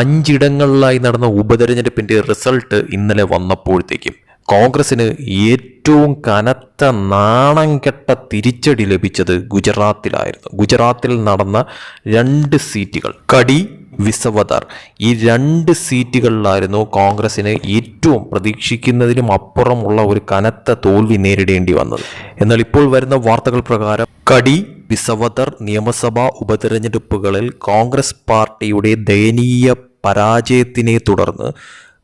അഞ്ചിടങ്ങളിലായി നടന്ന ഉപതെരഞ്ഞെടുപ്പിന്റെ റിസൾട്ട് ഇന്നലെ വന്നപ്പോഴത്തേക്കും കോൺഗ്രസിന് ഏറ്റവും കനത്ത നാണം കെട്ട തിരിച്ചടി ലഭിച്ചത് ഗുജറാത്തിലായിരുന്നു. ഗുജറാത്തിൽ നടന്ന രണ്ട് സീറ്റുകൾ കടി വിസവദർ ഈ രണ്ട് സീറ്റുകളിലായിരുന്നു കോൺഗ്രസിന് ഏറ്റവും പ്രതീക്ഷിക്കുന്നതിനും അപ്പുറമുള്ള ഒരു കനത്ത തോൽവി നേരിടേണ്ടി വന്നത്. എന്നാൽ ഇപ്പോൾ വരുന്ന വാർത്തകൾ പ്രകാരം കടി വിസവദർ നിയമസഭാ ഉപതെരഞ്ഞെടുപ്പുകളിൽ കോൺഗ്രസ് പാർട്ടിയുടെ ദയനീയ പരാജയത്തിനെ തുടർന്ന്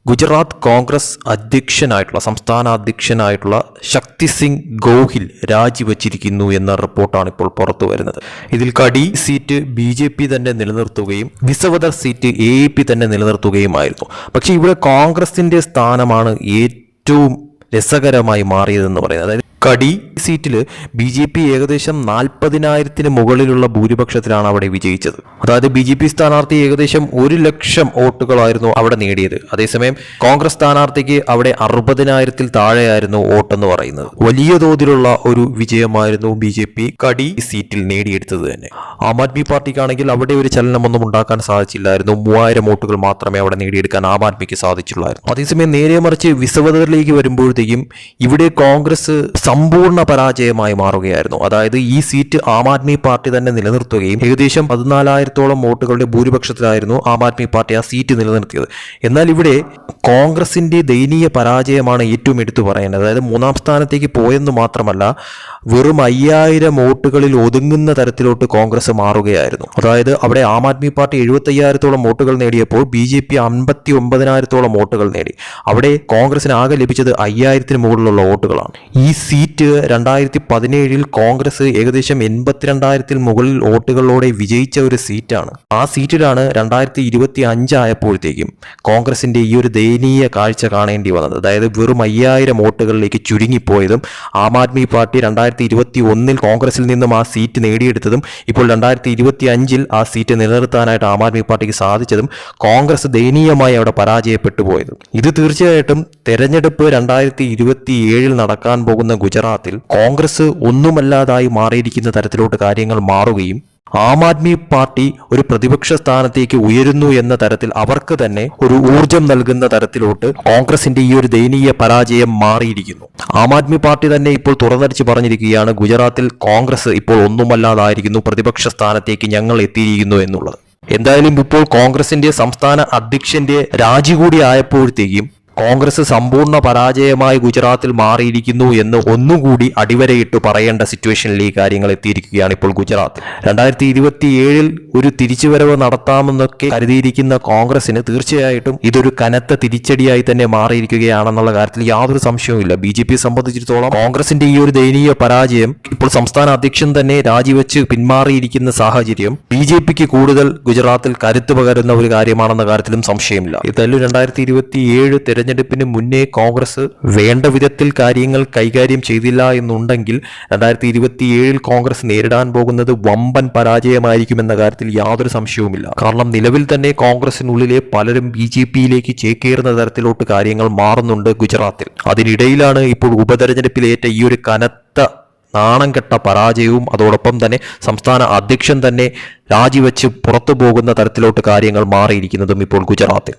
ഗുജറാത്ത് കോൺഗ്രസ് അധ്യക്ഷനായിട്ടുള്ള സംസ്ഥാന അധ്യക്ഷനായിട്ടുള്ള ശക്തി സിംഗ് ഗോഹിൽ രാജിവച്ചിരിക്കുന്നു എന്ന റിപ്പോർട്ടാണ് ഇപ്പോൾ പുറത്തു വരുന്നത്. ഇതിൽ കടി സീറ്റ് ബി ജെ പി തന്നെ നിലനിർത്തുകയും വിസവദർ സീറ്റ് എ പി തന്നെ നിലനിർത്തുകയുമായിരുന്നു. പക്ഷേ ഇവിടെ കോൺഗ്രസിന്റെ സ്ഥാനമാണ് ഏറ്റവും രസകരമായി മാറിയതെന്ന് പറയുന്നത്. അതായത് കടി സീറ്റിൽ ബി ജെ പി ഏകദേശം നാൽപ്പതിനായിരത്തിന് മുകളിലുള്ള ഭൂരിപക്ഷത്തിലാണ് അവിടെ വിജയിച്ചത്. അതായത് ബി ജെ പി സ്ഥാനാർത്ഥി ഏകദേശം ഒരു ലക്ഷം വോട്ടുകളായിരുന്നു അവിടെ നേടിയത്. അതേസമയം കോൺഗ്രസ് സ്ഥാനാർത്ഥിക്ക് അവിടെ അറുപതിനായിരത്തിൽ താഴെയായിരുന്നു വോട്ടെന്ന് പറയുന്നത്. വലിയ തോതിലുള്ള ഒരു വിജയമായിരുന്നു ബി ജെ പി കടി സീറ്റിൽ നേടിയെടുത്തത് തന്നെ. ആം ആദ്മി പാർട്ടിക്കാണെങ്കിൽ അവിടെ ഒരു ചലനമൊന്നും ഉണ്ടാക്കാൻ സാധിച്ചില്ലായിരുന്നു. മൂവായിരം വോട്ടുകൾ മാത്രമേ അവിടെ നേടിയെടുക്കാൻ ആം ആദ്മിക്ക് സാധിച്ചുള്ളായിരുന്നു. അതേസമയം നേരെ മറിച്ച് വിസവതറിലേക്ക് വരുമ്പോഴത്തേക്കും ഇവിടെ കോൺഗ്രസ് സമ്പൂർണ പരാജയമായി മാറുകയായിരുന്നു. അതായത് ഈ സീറ്റ് ആം ആദ്മി പാർട്ടി തന്നെ നിലനിർത്തുകയും ഏകദേശം പതിനാലായിരത്തോളം വോട്ടുകളുടെ ഭൂരിപക്ഷത്തിലായിരുന്നു ആം ആദ്മി പാർട്ടി ആ സീറ്റ് നിലനിർത്തിയത്. എന്നാൽ ഇവിടെ കോൺഗ്രസിന്റെ ദയനീയ പരാജയമാണ് ഏറ്റവും എടുത്തു പറയേണ്ടത്. അതായത് മൂന്നാം സ്ഥാനത്തേക്ക് പോയെന്ന് മാത്രമല്ല വെറും അയ്യായിരം വോട്ടുകളിൽ ഒതുങ്ങുന്ന തരത്തിലോട്ട് കോൺഗ്രസ് മാറുകയായിരുന്നു. അതായത് അവിടെ ആം ആദ്മി പാർട്ടി എഴുപത്തയ്യായിരത്തോളം വോട്ടുകൾ നേടിയപ്പോൾ ബി ജെ പി അമ്പത്തി ഒമ്പതിനായിരത്തോളം വോട്ടുകൾ നേടി. അവിടെ കോൺഗ്രസിന് ആകെ ലഭിച്ചത് അയ്യായിരത്തിന് മുകളിലുള്ള വോട്ടുകളാണ്. ഈ സീറ്റ് രണ്ടായിരത്തി പതിനേഴിൽ കോൺഗ്രസ് ഏകദേശം എൺപത്തിരണ്ടായിരത്തിൽ മുകളിൽ വോട്ടുകളോടെ വിജയിച്ച ഒരു സീറ്റാണ്. ആ സീറ്റിലാണ് രണ്ടായിരത്തി ഇരുപത്തി അഞ്ചായപ്പോഴത്തേക്കും കോൺഗ്രസിന്റെ ഈ ഒരു ദയനീയ കാഴ്ച കാണേണ്ടി വന്നത്. അതായത് വെറും അയ്യായിരം വോട്ടുകളിലേക്ക് ചുരുങ്ങിപ്പോയതും ആം ആദ്മി പാർട്ടി രണ്ടായിരത്തി ഇരുപത്തി ഒന്നിൽ കോൺഗ്രസിൽ നിന്നും ആ സീറ്റ് നേടിയെടുത്തതും ഇപ്പോൾ രണ്ടായിരത്തി ഇരുപത്തി അഞ്ചിൽ ആ സീറ്റ് നിലനിർത്താനായിട്ട് ആം ആദ്മി പാർട്ടിക്ക് സാധിച്ചതും കോൺഗ്രസ് ദയനീയമായി അവിടെ പരാജയപ്പെട്ടു പോയതും ഇത് തീർച്ചയായിട്ടും തെരഞ്ഞെടുപ്പ് രണ്ടായിരത്തി ഇരുപത്തി ഏഴിൽ നടക്കാൻ പോകുന്ന ഗുജറാത്തിൽ കോൺഗ്രസ് ഒന്നുമല്ലാതായി മാറിയിരിക്കുന്ന തരത്തിലോട്ട് കാര്യങ്ങൾ മാറുകയും ആം ആദ്മി പാർട്ടി ഒരു പ്രതിപക്ഷ സ്ഥാനത്തേക്ക് ഉയരുന്നു എന്ന തരത്തിൽ അവർക്ക് തന്നെ ഒരു ഊർജം നൽകുന്ന തരത്തിലോട്ട് കോൺഗ്രസിന്റെ ഈ ഒരു ദയനീയ പരാജയം മാറിയിരിക്കുന്നു. ആം ആദ്മി പാർട്ടി തന്നെ ഇപ്പോൾ തുറന്നടിച്ച് പറഞ്ഞിരിക്കുകയാണ് ഗുജറാത്തിൽ കോൺഗ്രസ് ഇപ്പോൾ ഒന്നുമല്ലാതായിരിക്കുന്നു പ്രതിപക്ഷ സ്ഥാനത്തേക്ക് ഞങ്ങൾ എത്തിയിരിക്കുന്നു എന്നുള്ളത്. എന്തായാലും ഇപ്പോൾ കോൺഗ്രസിന്റെ സംസ്ഥാന അധ്യക്ഷന്റെ രാജി കൂടി ആയപ്പോഴത്തേക്കും കോൺഗ്രസ് സമ്പൂർണ പരാജയമായി ഗുജറാത്തിൽ മാറിയിരിക്കുന്നു എന്ന് ഒന്നുകൂടി അടിവരയിട്ട് പറയേണ്ട സിറ്റുവേഷനിൽ ഈ കാര്യങ്ങൾ എത്തിയിരിക്കുകയാണ് ഇപ്പോൾ ഗുജറാത്ത്. രണ്ടായിരത്തി ഇരുപത്തിയേഴിൽ ഒരു തിരിച്ചുവരവ് നടത്താമെന്നൊക്കെ കരുതിയിരിക്കുന്ന കോൺഗ്രസിന് തീർച്ചയായിട്ടും ഇതൊരു കനത്ത തിരിച്ചടിയായി തന്നെ മാറിയിരിക്കുകയാണെന്നുള്ള കാര്യത്തിൽ യാതൊരു സംശയവുമില്ല. ബി ജെ പിയെ സംബന്ധിച്ചിടത്തോളം കോൺഗ്രസിന്റെ ഈ ഒരു ദയനീയ പരാജയം ഇപ്പോൾ സംസ്ഥാന അധ്യക്ഷൻ തന്നെ രാജിവെച്ച് പിന്മാറിയിരിക്കുന്ന സാഹചര്യം ബി ജെ പിക്ക് കൂടുതൽ ഗുജറാത്തിൽ കരുത്തു പകരുന്ന ഒരു കാര്യമാണെന്ന കാര്യത്തിലും സംശയമില്ല. ഇതെല്ലാം രണ്ടായിരത്തി ഇരുപത്തി ഏഴ് തെരഞ്ഞെടുപ്പിന് മുന്നേ കോൺഗ്രസ് വേണ്ട വിധത്തിൽ കാര്യങ്ങൾ കൈകാര്യം ചെയ്തില്ല എന്നുണ്ടെങ്കിൽ രണ്ടായിരത്തി ഇരുപത്തിയേഴിൽ കോൺഗ്രസ് നേരിടാൻ പോകുന്നത് വമ്പൻ പരാജയമായിരിക്കും എന്ന കാര്യത്തിൽ യാതൊരു സംശയവുമില്ല. കാരണം നിലവിൽ തന്നെ കോൺഗ്രസിനുള്ളിലെ പലരും ബി ജെ പിയിലേക്ക് ചേക്കേറുന്ന തരത്തിലോട്ട് കാര്യങ്ങൾ മാറുന്നുണ്ട് ഗുജറാത്തിൽ. അതിനിടയിലാണ് ഇപ്പോൾ ഉപതെരഞ്ഞെടുപ്പിലേറ്റ ഈ ഒരു കനത്ത നാണം കെട്ട പരാജയവും അതോടൊപ്പം തന്നെ സംസ്ഥാന അധ്യക്ഷൻ തന്നെ രാജിവെച്ച് പുറത്തു പോകുന്ന തരത്തിലോട്ട് കാര്യങ്ങൾ മാറിയിരിക്കുന്നതും ഇപ്പോൾ ഗുജറാത്തിൽ.